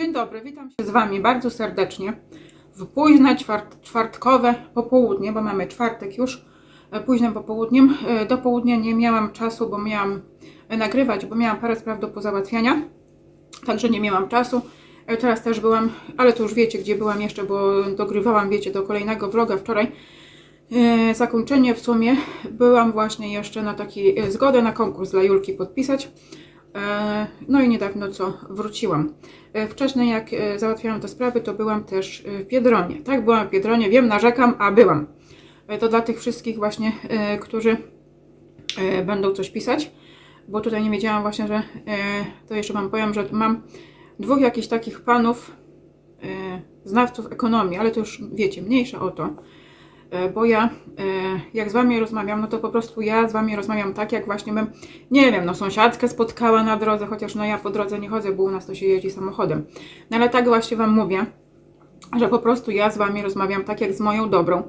Dzień dobry, witam się z Wami bardzo serdecznie w późne czwart, czwartkowe popołudnie, bo mamy czwartek już, e, późnym popołudniem. E, Do południa nie miałam czasu, bo miałam e, nagrywać, bo miałam parę spraw do pozałatwiania, także nie miałam czasu. Teraz też byłam, ale to już wiecie, gdzie byłam jeszcze, bo dogrywałam, wiecie, do kolejnego vloga wczoraj. Zakończenie w sumie byłam właśnie jeszcze na taki zgodę na konkurs dla Julki podpisać. E, No i niedawno co wróciłam. E, Wcześniej jak e, załatwiałam te sprawy, to byłam też w Biedronie. Tak, byłam w Biedronie, wiem, narzekam, a byłam. To dla tych wszystkich właśnie, którzy będą coś pisać, bo tutaj nie wiedziałam właśnie, że to jeszcze Wam powiem, że mam dwóch jakichś takich panów, znawców ekonomii, ale to już wiecie, mniejsza o to. E, bo ja, e, jak z Wami rozmawiam, no to po prostu ja z Wami rozmawiam tak, jak właśnie bym, nie wiem, no sąsiadkę spotkała na drodze, chociaż no ja po drodze nie chodzę, bo u nas to się jeździ samochodem. No ale tak właśnie Wam mówię, że po prostu ja z Wami rozmawiam tak, jak z moją dobrą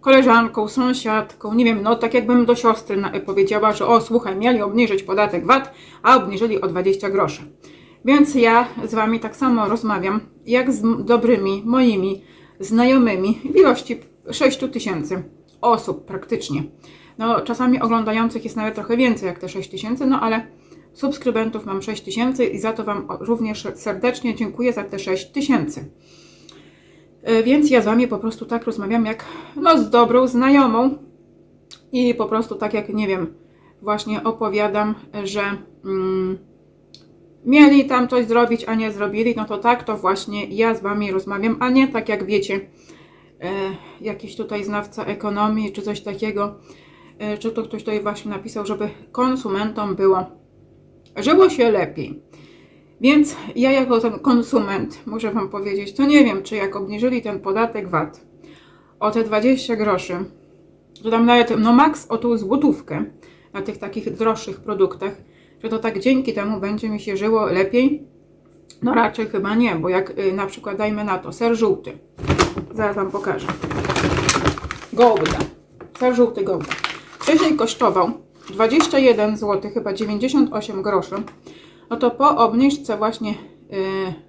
koleżanką, sąsiadką, nie wiem, no tak jakbym do siostry powiedziała, że o słuchaj, mieli obniżyć podatek VAT, a obniżyli o 20 groszy. Więc ja z Wami tak samo rozmawiam, jak z dobrymi moimi znajomymi w ilości 6 tysięcy osób praktycznie. No, czasami oglądających jest nawet trochę więcej jak te 6 tysięcy, no ale subskrybentów mam 6 tysięcy i za to Wam również serdecznie dziękuję za te 6 tysięcy. E, Więc ja z Wami po prostu tak rozmawiam jak no, z dobrą znajomą i po prostu tak jak, nie wiem, właśnie opowiadam, że mm, mieli tam coś zrobić, a nie zrobili, no to tak to właśnie ja z Wami rozmawiam, a nie tak jak wiecie, jakiś tutaj znawca ekonomii czy coś takiego, e, czy to ktoś tutaj właśnie napisał, żeby konsumentom było, żyło się lepiej. Więc ja jako ten konsument muszę Wam powiedzieć, to nie wiem, czy jak obniżyli ten podatek VAT o te 20 groszy, to tam nawet no max o tą złotówkę na tych takich droższych produktach, że to tak dzięki temu będzie mi się żyło lepiej? No raczej chyba nie, bo jak y, na przykład dajmy na to ser żółty, zaraz Wam pokażę, Gołda, ser żółty Gołda, wcześniej kosztował 21 zł, chyba 98 groszy, no to po obniżce właśnie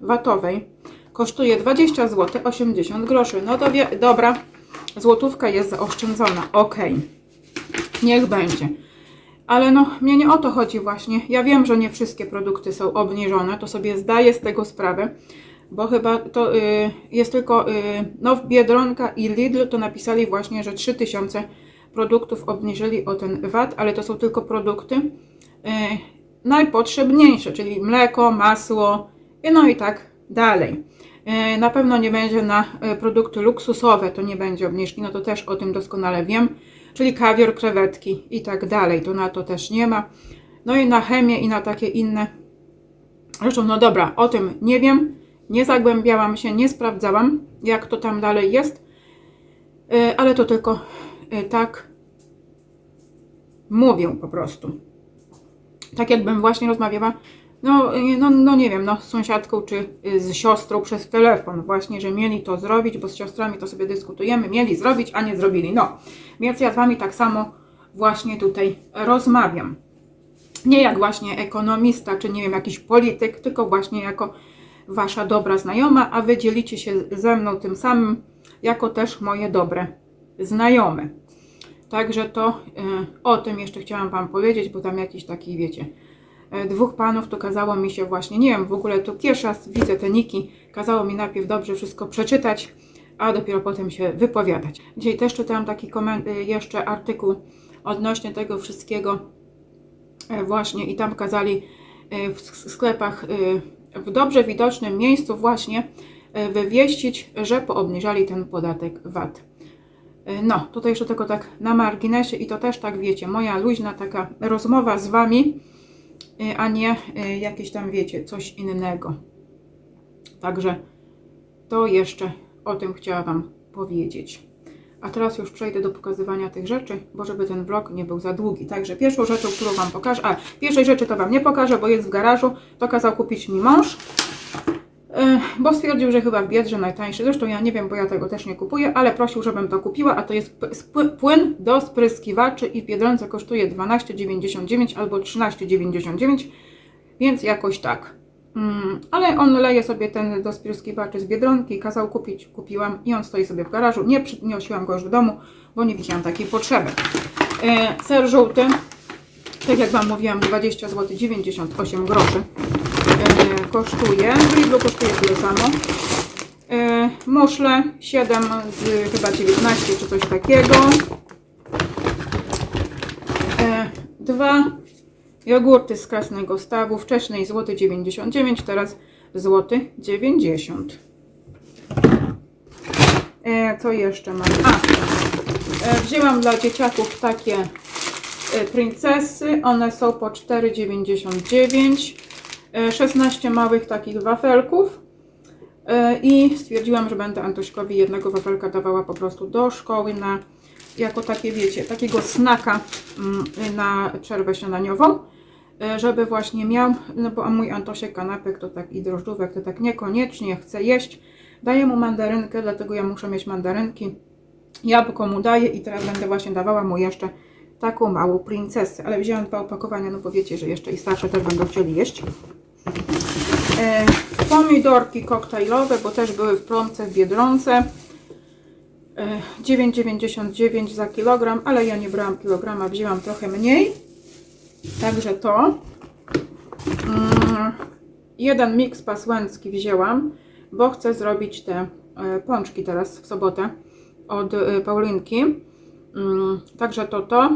watowej kosztuje 20 zł 80 groszy. No to wie, dobra, złotówka jest zaoszczędzona, ok, niech będzie. Ale no, mnie nie o to chodzi właśnie. Ja wiem, że nie wszystkie produkty są obniżone, to sobie zdaję z tego sprawę, bo chyba to y, jest tylko, y, no Biedronka i Lidl to napisali właśnie, że 3000 produktów obniżyli o ten VAT, ale to są tylko produkty y, najpotrzebniejsze, czyli mleko, masło, i no i tak dalej. Y, Na pewno nie będzie na y, produkty luksusowe, to nie będzie obniżki, no to też o tym doskonale wiem, czyli kawior, krewetki i tak dalej, to na to też nie ma. No i na chemię i na takie inne. Zresztą, no dobra, o tym nie wiem, nie zagłębiałam się, nie sprawdzałam, jak to tam dalej jest, Y, ale to tylko y, tak mówię po prostu tak jakbym właśnie rozmawiała, no, y, no, no nie wiem, no z sąsiadką czy y, z siostrą przez telefon właśnie, że mieli to zrobić, bo z siostrami to sobie dyskutujemy, mieli zrobić, a nie zrobili. No, więc ja z Wami tak samo właśnie tutaj rozmawiam. Nie jak właśnie ekonomista, czy nie wiem, jakiś polityk, tylko właśnie jako Wasza dobra znajoma, a Wy dzielicie się ze mną tym samym, jako też moje dobre znajome. Także to y, o tym jeszcze chciałam Wam powiedzieć, bo tam jakiś taki, wiecie, dwóch panów to kazało mi się właśnie, nie wiem, w ogóle tu raz widzę te niki, kazało mi najpierw dobrze wszystko przeczytać, a dopiero potem się wypowiadać. Dzisiaj też czytałam taki y, jeszcze artykuł odnośnie tego wszystkiego y, właśnie i tam kazali w sk- sklepach w dobrze widocznym miejscu właśnie wywieścić, że poobniżali ten podatek VAT. No, tutaj jeszcze tylko tak na marginesie i to też tak wiecie, moja luźna taka rozmowa z Wami, a nie y, jakieś tam wiecie, coś innego. Także to jeszcze o tym chciałam Wam powiedzieć. A teraz już przejdę do pokazywania tych rzeczy, bo żeby ten vlog nie był za długi. Także pierwszą rzeczą, którą Wam pokażę, a pierwszej rzeczy to Wam nie pokażę, bo jest w garażu, to kazał kupić mi mąż. Bo stwierdził, że chyba w Biedrze najtańszy. Zresztą ja nie wiem, bo ja tego też nie kupuję, ale prosił, żebym to kupiła, a to jest płyn do spryskiwaczy i w Biedronce kosztuje 12,99 albo 13,99, więc jakoś tak. Mm, ale on leje sobie ten do spryskiwaczy z Biedronki, kazał kupić, kupiłam i on stoi sobie w garażu. Nie przyniosiłam go już do domu, bo nie widziałam takiej potrzeby. E, ser żółty, tak jak Wam mówiłam, 20 zł 98 groszy kosztuje. W Lidlu kosztuje tyle samo. E, muszle 7 z chyba 19 czy coś takiego. E, dwa jogurty z krasnego stawu, wcześniej złoty 99, teraz złoty 90. E, co jeszcze mam? A, e, wzięłam dla dzieciaków takie e, princesy, one są po 4,99. E, 16 małych takich wafelków. E, I stwierdziłam, że będę Antośkowi jednego wafelka dawała po prostu do szkoły na, jako takie, wiecie, takiego snaka mm, na przerwę śniadaniową, e, żeby właśnie miał, no bo a mój Antosiek kanapek to tak i drożdżówek to tak niekoniecznie chce jeść. Daję mu mandarynkę, dlatego ja muszę mieć mandarynki. Jabłko mu daję i teraz będę właśnie dawała mu jeszcze taką małą princesę, ale wzięłam dwa opakowania, no bo wiecie, że jeszcze i starsze też będą chcieli jeść. E, pomidorki koktajlowe, bo też były w promce w Biedronce. E, 9,99 za kilogram, ale ja nie brałam kilograma, wzięłam trochę mniej. Także to. Mm, jeden miks pasłęcki wzięłam, bo chcę zrobić te e, pączki teraz w sobotę od e, Paulinki. Mm, Także to to.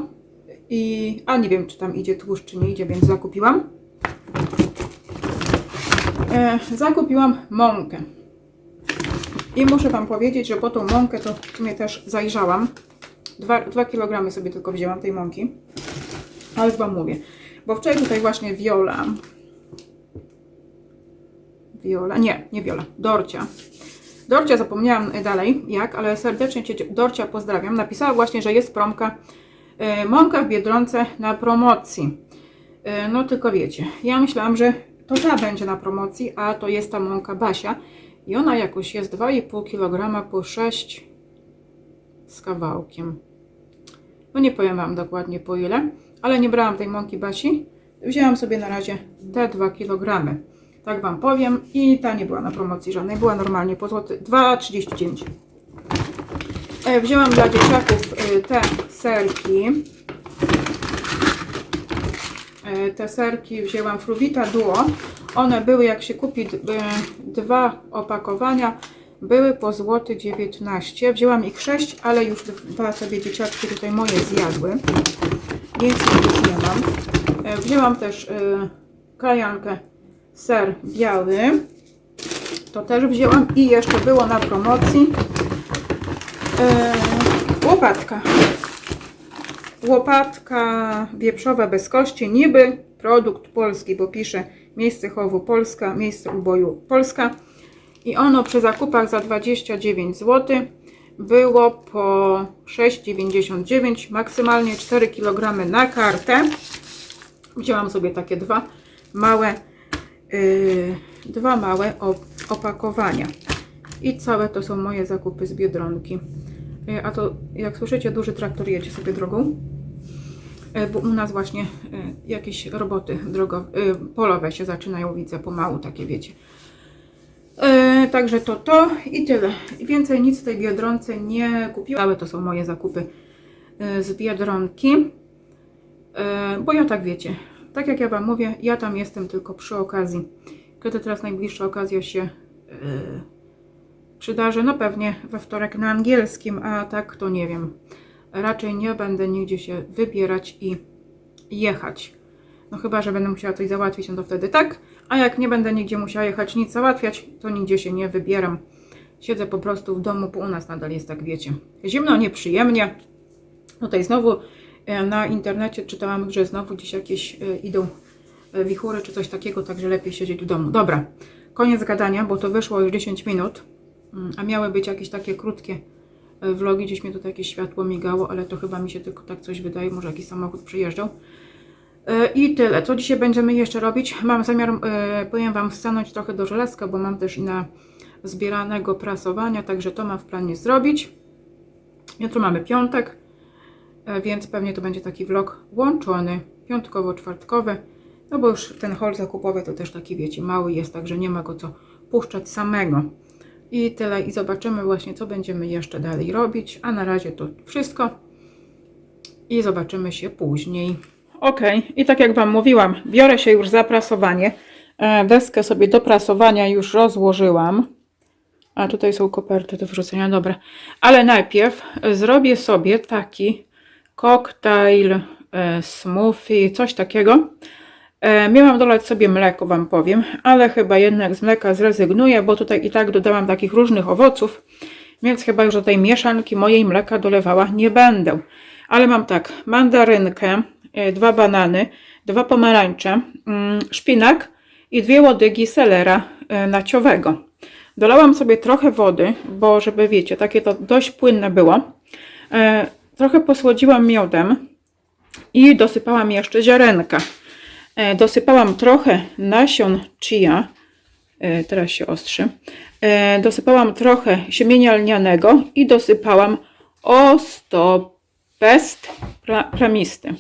I, a nie wiem, czy tam idzie tłuszcz, czy nie idzie, więc zakupiłam. E, zakupiłam mąkę. I muszę Wam powiedzieć, że po tą mąkę to w sumie też zajrzałam. 2 kg sobie tylko wzięłam tej mąki. Ale Wam mówię. Bo wczoraj tutaj właśnie Viola. Viola, nie, nie Viola, Dorcia. Dorcia zapomniałam dalej jak, ale serdecznie Cię Dorcia pozdrawiam. Napisała właśnie, że jest promka e, mąka w Biedronce na promocji. E, no tylko wiecie, ja myślałam, że to ta będzie na promocji, a to jest ta mąka Basia. I ona jakoś jest 2,5 kg po 6 z kawałkiem. No nie powiem Wam dokładnie po ile, ale nie brałam tej mąki Basi. Wzięłam sobie na razie te 2 kg. Tak Wam powiem. I ta nie była na promocji żadnej, była normalnie po złoty 2,39. E, Wzięłam dla dzieciaków e, te serki. E, Te serki wzięłam Fruwita Duo. One były, jak się kupi e, dwa opakowania, były po złoty 19. Wzięłam ich 6, ale już dwa sobie dzieciaczki tutaj moje zjadły, więc już nie mam. E, Wzięłam też krajankę ser biały. To też wzięłam i jeszcze było na promocji łopatka. Łopatka wieprzowa bez kości, niby produkt polski, bo pisze miejsce chowu Polska, miejsce uboju Polska. I ono przy zakupach za 29 zł było po 6,99, maksymalnie 4 kg na kartę. Wzięłam sobie takie dwa małe, yy, dwa małe op- opakowania. I całe to są moje zakupy z Biedronki. Yy, A to, jak słyszycie, duży traktor jedzie sobie drogą. E, bo u nas właśnie e, jakieś roboty drogowe, e, polowe się zaczynają, widzę pomału, takie wiecie. Także to to i tyle. Więcej nic w tej Biedronce nie kupiłam. Całe to są moje zakupy z Biedronki. Bo ja tak wiecie, tak jak ja Wam mówię, ja tam jestem tylko przy okazji. Kiedy teraz najbliższa okazja się przydarzy? No pewnie we wtorek na angielskim, a tak to nie wiem raczej nie będę nigdzie się wybierać i jechać. No chyba, że będę musiała coś załatwić, no to wtedy tak. A jak nie będę nigdzie musiała jechać, nic załatwiać, to nigdzie się nie wybieram. Siedzę po prostu w domu, bo u nas nadal jest tak, wiecie, zimno, nieprzyjemnie. Tutaj znowu e, na internecie czytałam, że znowu gdzieś jakieś e, idą e, wichury czy coś takiego, także lepiej siedzieć w domu. Dobra, koniec gadania, bo to wyszło już 10 minut, Mm, a miały być jakieś takie krótkie vlogi, gdzieś mnie tutaj jakieś światło migało, ale to chyba mi się tylko tak coś wydaje, może jakiś samochód przyjeżdżał. E, I tyle. Co dzisiaj będziemy jeszcze robić? Mam zamiar, e, powiem Wam, stanąć trochę do żelazka, bo mam też na zbieranego prasowania, także to mam w planie zrobić. Jutro mamy piątek, e, więc pewnie to będzie taki vlog łączony, piątkowo-czwartkowy. No bo już ten hol zakupowy to też taki, wiecie, mały jest, także nie ma go co puszczać samego. I tyle. I zobaczymy właśnie, co będziemy jeszcze dalej robić. A na razie to wszystko. I zobaczymy się później. Ok, i tak jak Wam mówiłam, biorę się już za prasowanie. E, Deskę sobie do prasowania już rozłożyłam. A tutaj są koperty do wrzucenia, dobra. Ale najpierw zrobię sobie taki koktajl, e, smoothie, coś takiego. E, miałam dolać sobie mleko, Wam powiem, ale chyba jednak z mleka zrezygnuję, bo tutaj i tak dodałam takich różnych owoców, więc chyba już do tej mieszanki mojej mleka dolewała nie będę. Ale mam tak, mandarynkę, e, dwa banany, dwa pomarańcze, mm, szpinak i dwie łodygi selera e, naciowego. Dolałam sobie trochę wody, bo żeby wiecie, takie to dość płynne było. Trochę posłodziłam miodem i dosypałam jeszcze ziarenka. E, dosypałam trochę nasion chia, e, teraz się ostrzy. E, dosypałam trochę siemienia lnianego i dosypałam ostopest plamisty.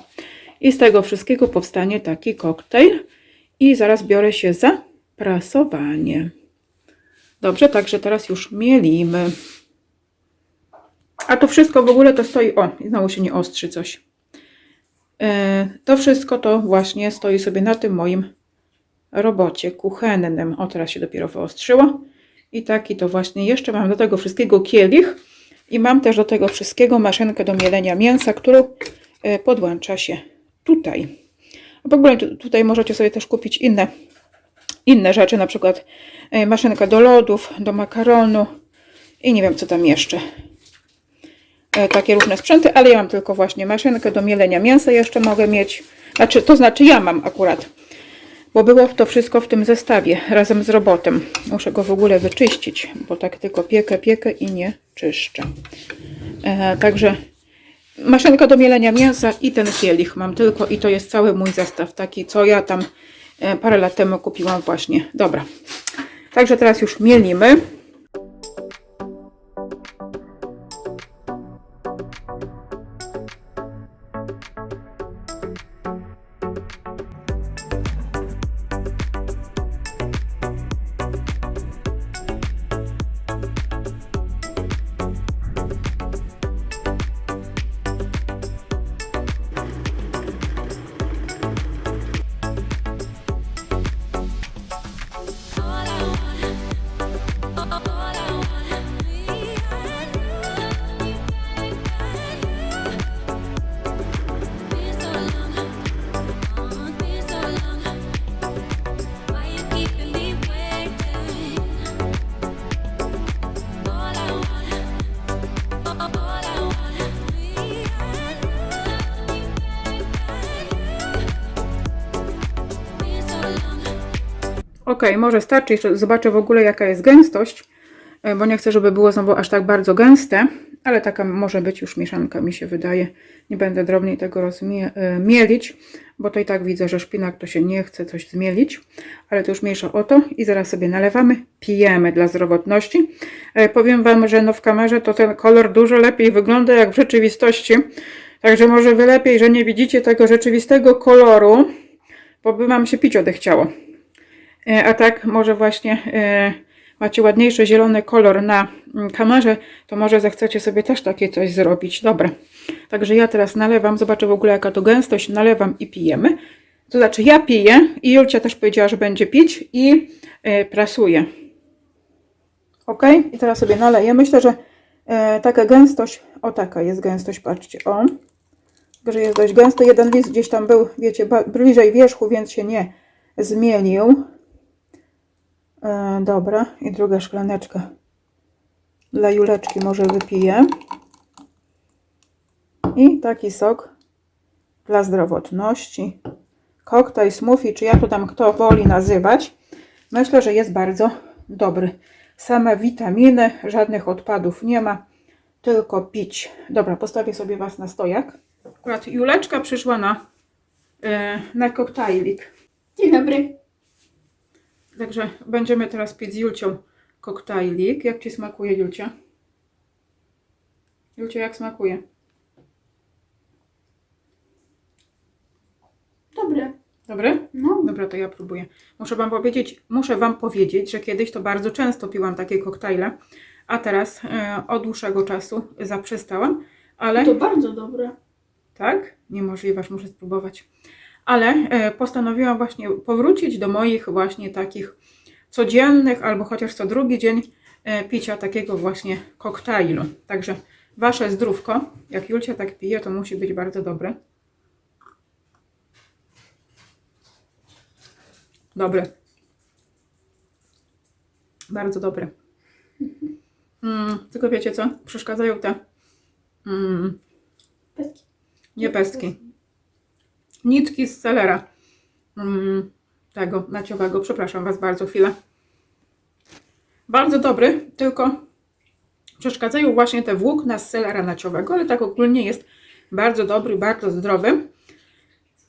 I z tego wszystkiego powstanie taki koktajl. I zaraz biorę się za prasowanie. Dobrze, także teraz już mielimy. A to wszystko w ogóle to stoi. O, znowu się nie ostrzy coś. E, To wszystko to właśnie stoi sobie na tym moim robocie kuchennym. O, teraz się dopiero wyostrzyło. I taki to właśnie jeszcze mam do tego wszystkiego kielich. I mam też do tego wszystkiego maszynkę do mielenia mięsa, którą e, podłącza się tutaj. A W ogóle tu- tutaj możecie sobie też kupić inne, inne rzeczy, na przykład e, maszynka do lodów, do makaronu i nie wiem co tam jeszcze takie różne sprzęty, ale ja mam tylko właśnie maszynkę do mielenia mięsa jeszcze mogę mieć. Znaczy, to znaczy ja mam akurat, bo było to wszystko w tym zestawie razem z robotem. Muszę go w ogóle wyczyścić, bo tak tylko piekę, piekę i nie czyszczę. E, także maszynka do mielenia mięsa i ten kielich mam tylko i to jest cały mój zestaw taki, co ja tam e, parę lat temu kupiłam właśnie. Dobra. Także teraz już mielimy. Ok, może starczy. Zobaczę w ogóle jaka jest gęstość, e, bo nie chcę, żeby było znowu aż tak bardzo gęste, ale taka może być już mieszanka, mi się wydaje. Nie będę drobniej tego rozmielić, bo to i tak widzę, że szpinak to się nie chce coś zmielić, ale to już mniejsza o to i zaraz sobie nalewamy, pijemy dla zdrowotności. E, Powiem Wam, że no w kamerze to ten kolor dużo lepiej wygląda jak w rzeczywistości, także może Wy lepiej, że nie widzicie tego rzeczywistego koloru, bo by Wam się pić odechciało. E, A tak może właśnie e, macie ładniejszy zielony kolor na mm, kamerze, to może zechcecie sobie też takie coś zrobić. Dobra. Także ja teraz nalewam, zobaczę w ogóle jaka to gęstość, nalewam i pijemy. To znaczy ja piję i Julcia też powiedziała, że będzie pić i e, prasuje. Ok? I teraz sobie naleję. Myślę, że taka gęstość, o taka jest gęstość, patrzcie, o. Tylko, że jest dość gęsty. Jeden list gdzieś tam był, wiecie, bliżej wierzchu, więc się nie zmienił. E, dobra, i druga szklaneczka dla Juleczki może wypiję. I taki sok dla zdrowotności. Koktajl, smoothie, czy ja to tam kto woli nazywać. Myślę, że jest bardzo dobry. Same witaminy, żadnych odpadów nie ma, tylko pić. Dobra, postawię sobie Was na stojak. Akurat Juleczka przyszła na, e, na koktajlik. Dzień dobry. Także będziemy teraz pić z Julcią koktajlik. Jak Ci smakuje, Julcia? Julcia, jak smakuje? Dobry. Dobry? No, Dobra, to ja próbuję. Muszę wam powiedzieć, muszę wam powiedzieć, że kiedyś to bardzo często piłam takie koktajle, a teraz e, od dłuższego czasu zaprzestałam, ale to bardzo dobre. tak, niemożliwe, muszę spróbować. Ale e, postanowiłam właśnie powrócić do moich właśnie takich codziennych, albo chociaż co drugi dzień e, picia takiego właśnie koktajlu. Także wasze zdrówko, jak Julcia tak pije, to musi być bardzo dobre. Dobry. Bardzo dobry. Mm, tylko wiecie co? Przeszkadzają te mm, Pestki. nie pestki. Nitki z selera. Mm, tego naciowego. Przepraszam Was bardzo chwilę. Bardzo dobry, tylko przeszkadzają właśnie te włókna z selera naciowego, ale tak ogólnie jest bardzo dobry, bardzo zdrowy.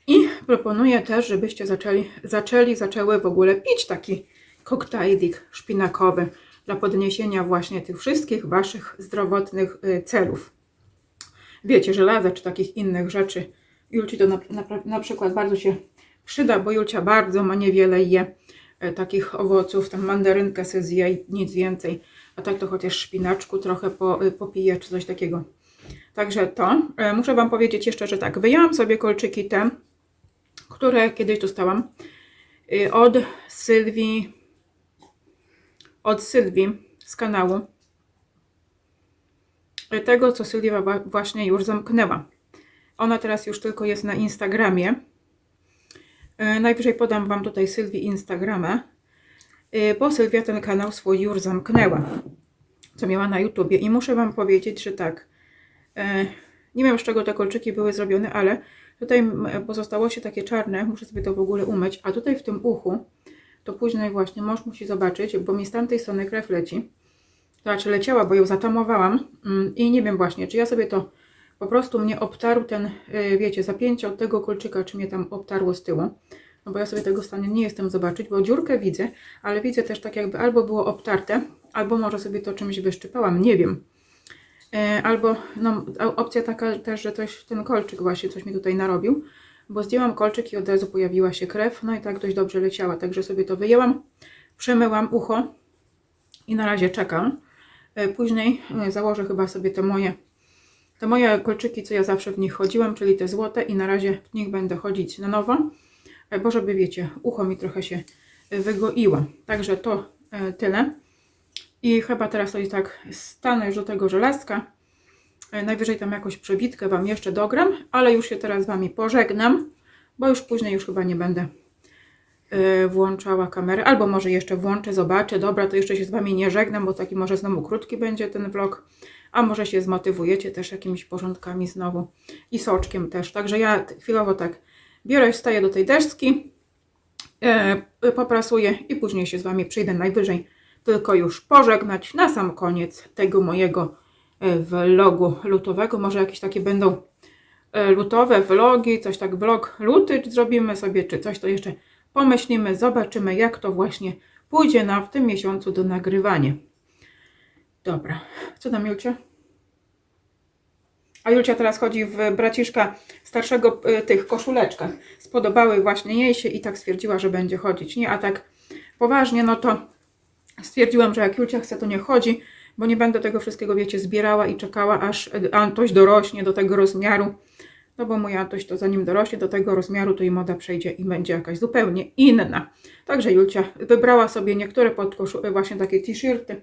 I proponuję też, żebyście zaczęli, zaczęli, zaczęły w ogóle pić taki koktajlik szpinakowy dla podniesienia właśnie tych wszystkich Waszych zdrowotnych y, celów wiecie, żelaza czy takich innych rzeczy. Julci to na, na, na przykład bardzo się przyda, bo Julcia bardzo ma niewiele je e, takich owoców, tam mandarynkę se zje i nic więcej, a tak to chociaż szpinaczku trochę po, e, popije czy coś takiego. Także to. E, muszę Wam powiedzieć jeszcze, że tak, wyjęłam sobie kolczyki te, które kiedyś dostałam od Sylwii, od Sylwii z kanału tego, co Sylwia właśnie już zamknęła. Ona teraz już tylko jest na Instagramie. E, Najwyżej podam Wam tutaj Sylwii Instagrama, e, bo Sylwia ten kanał swój już zamknęła, co miała na YouTubie. I muszę Wam powiedzieć, że tak, e, nie wiem z czego te kolczyki były zrobione, ale tutaj pozostało się takie czarne, muszę sobie to w ogóle umyć, a tutaj w tym uchu, to później właśnie mąż musi zobaczyć, bo mi z tamtej strony krew leci. Znaczy leciała, bo ją zatamowałam mm, i nie wiem właśnie, czy ja sobie to po prostu mnie obtarł ten, y, wiecie, zapięcie od tego kolczyka, czy mnie tam obtarło z tyłu. No bo ja sobie tego w stanie nie jestem zobaczyć, bo dziurkę widzę, ale widzę też tak jakby albo było obtarte, albo może sobie to czymś wyszczypałam, nie wiem. E, Albo no, opcja taka też, że coś, ten kolczyk właśnie coś mi tutaj narobił, bo zdjęłam kolczyk i od razu pojawiła się krew, no i tak dość dobrze leciała, także sobie to wyjęłam, przemyłam ucho i na razie czekam. E, Później e, założę chyba sobie te moje, te moje kolczyki, co ja zawsze w nich chodziłam, czyli te złote i na razie w nich będę chodzić na nowo, e, bo żeby wiecie, ucho mi trochę się e, wygoiło. Także to e, tyle. I chyba teraz to i tak stanę już do tego żelazka. Najwyżej tam jakąś przebitkę Wam jeszcze dogram, ale już się teraz z Wami pożegnam, bo już później już chyba nie będę włączała kamerę, albo może jeszcze włączę, zobaczę, dobra, to jeszcze się z Wami nie żegnam, bo taki może znowu krótki będzie ten vlog, a może się zmotywujecie też jakimiś porządkami znowu i soczkiem też, także ja chwilowo tak biorę, wstaję do tej deski, e, poprasuję i później się z Wami przyjdę najwyżej tylko już pożegnać. Na sam koniec tego mojego e, vlogu lutowego, może jakieś takie będą e, lutowe vlogi, coś tak vlog luty zrobimy sobie, czy coś to jeszcze pomyślimy, zobaczymy jak to właśnie pójdzie nam w tym miesiącu do nagrywania. Dobra, co tam Julcia? A Julcia teraz chodzi w braciszka starszego y, tych koszuleczkach. Spodobały właśnie jej się i tak stwierdziła, że będzie chodzić. Nie, a tak poważnie, no to stwierdziłam, że jak Julcia chce, to nie chodzi, bo nie będę tego wszystkiego, wiecie, zbierała i czekała, aż Antoś dorośnie do tego rozmiaru. No bo mój Antoś to zanim dorośnie do tego rozmiaru, to i moda przejdzie i będzie jakaś zupełnie inna. Także Julcia wybrała sobie niektóre podkoszu- właśnie takie t-shirty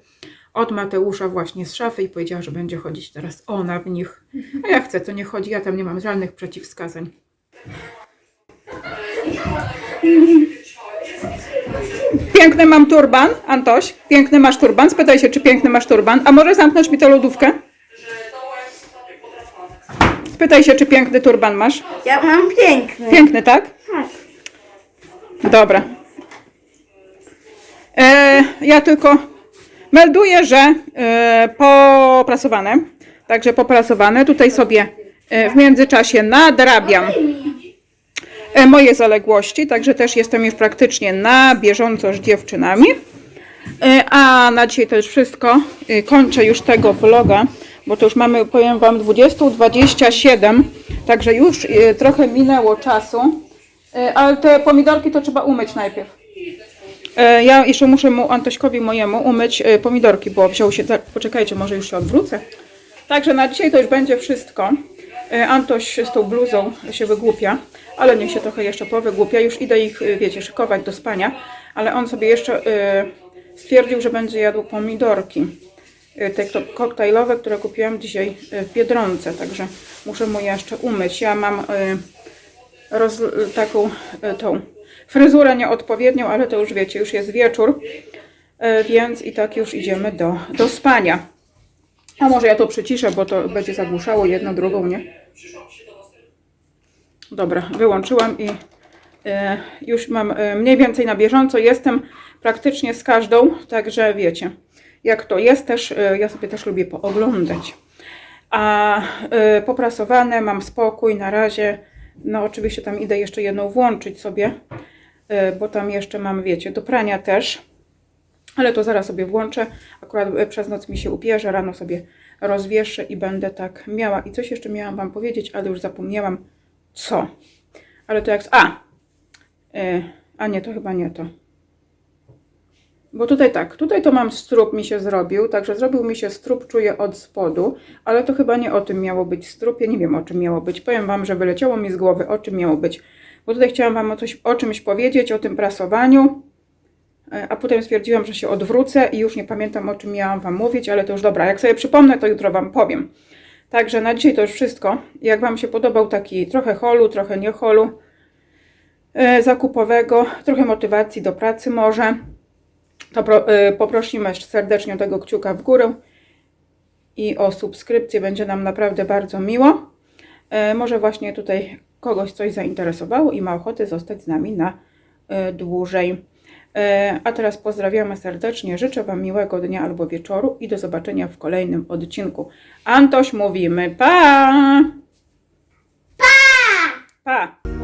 od Mateusza właśnie z szafy i powiedziała, że będzie chodzić teraz ona w nich. A ja chcę, to nie chodzi, ja tam nie mam żadnych przeciwwskazań. Piękny mam turban, Antoś. Piękny masz turban. Spytaj się, czy piękny masz turban. A może zamknąć mi tę lodówkę? Spytaj się, czy piękny turban masz. Ja mam piękny. Piękny, tak? Tak. Dobra. E, ja tylko melduję, że e, poprasowane. Także poprasowane. Tutaj sobie e, w międzyczasie nadrabiam e, moje zaległości. Także też jestem już praktycznie na bieżąco z dziewczynami. E, A na dzisiaj to już wszystko. E, Kończę już tego vloga, bo to już mamy, powiem Wam, 20.27, także już e, trochę minęło czasu. Ale te pomidorki to trzeba umyć najpierw. Ja jeszcze muszę mu, Antośkowi mojemu, umyć pomidorki, bo wziął się, tak, poczekajcie, może już się odwrócę. Także na dzisiaj to już będzie wszystko. Antoś z tą bluzą się wygłupia, ale niech się trochę jeszcze powygłupia. Już idę ich, wiecie, szykować do spania, ale on sobie jeszcze e, stwierdził, że będzie jadł pomidorki. E, Te koktajlowe, które kupiłam dzisiaj e, w Biedronce, także muszę mu jeszcze umyć. Ja mam e, roz, taką tą fryzurę nieodpowiednią, ale to już wiecie, już jest wieczór, więc i tak już idziemy do, do spania. A może ja to przyciszę, bo to będzie zagłuszało jedno drugą, nie? Dobra, wyłączyłam i już mam mniej więcej na bieżąco. Jestem praktycznie z każdą, także wiecie, jak to jest też, e, ja sobie też lubię pooglądać. A y, poprasowane, mam spokój na razie. No oczywiście tam idę jeszcze jedną włączyć sobie, y, bo tam jeszcze mam, wiecie, do prania też. Ale to zaraz sobie włączę. Akurat y, przez noc mi się upierze, rano sobie rozwieszę i będę tak miała. I coś jeszcze miałam Wam powiedzieć, ale już zapomniałam co. Ale to jak... A! Y, a nie, to chyba nie to. Bo tutaj tak, tutaj to mam strób mi się zrobił, także zrobił mi się strób, czuję od spodu, ale to chyba nie o tym miało być strób, ja nie wiem o czym miało być. Powiem Wam, że wyleciało mi z głowy o czym miało być. Bo tutaj chciałam Wam o, coś, o czymś powiedzieć, o tym prasowaniu, e, a potem stwierdziłam, że się odwrócę i już nie pamiętam o czym miałam Wam mówić, ale to już dobra, jak sobie przypomnę, to jutro Wam powiem. Także na dzisiaj to już wszystko. Jak Wam się podobał taki trochę holu, trochę nie holu e, zakupowego, trochę motywacji do pracy może, to y, poprosimy serdecznie o tego kciuka w górę i o subskrypcję. Będzie nam naprawdę bardzo miło. E, może właśnie tutaj kogoś coś zainteresowało i ma ochotę zostać z nami na e, dłużej. A teraz pozdrawiamy serdecznie. Życzę Wam miłego dnia albo wieczoru i do zobaczenia w kolejnym odcinku. Antoś mówimy pa! Pa! Pa!